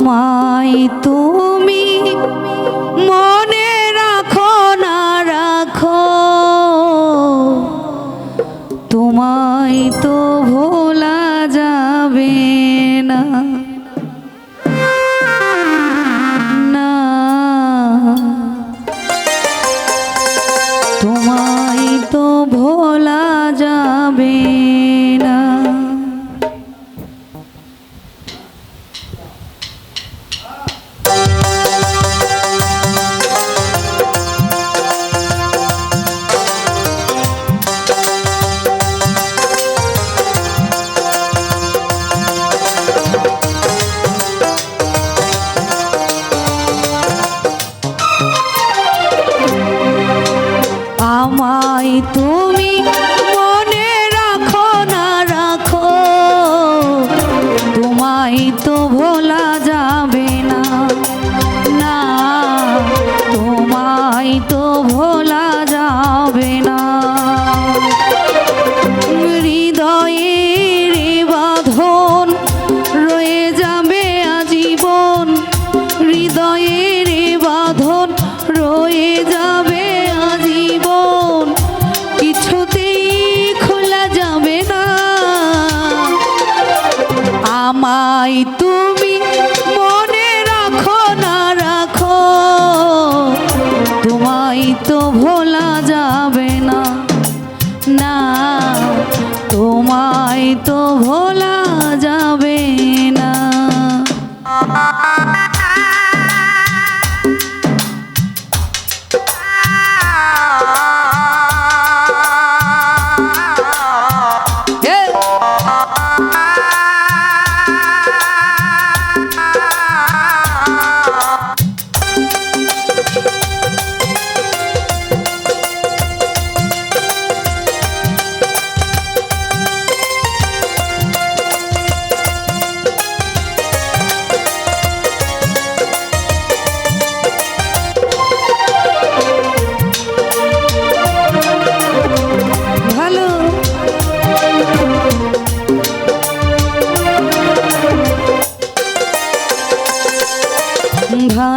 আমায় তো আমায় তুমি না। তোমায় তো ভোলা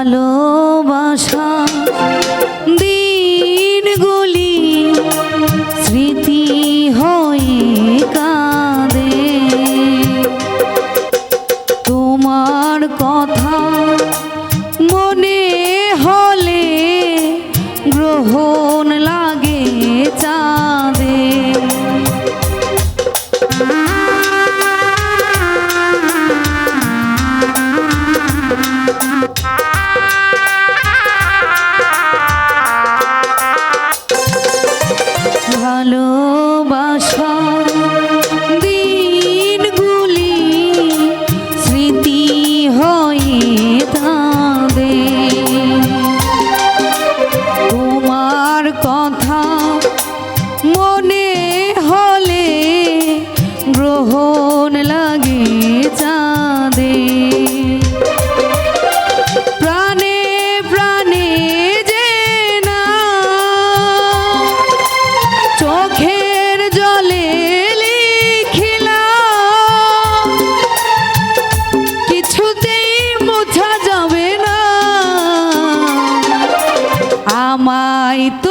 ভালো মন লাগে চাঁদে। প্রাণে প্রাণে যে না, চোখের জলে লিখিলা কিছুতেই মোছা যাবে না। আমায় তো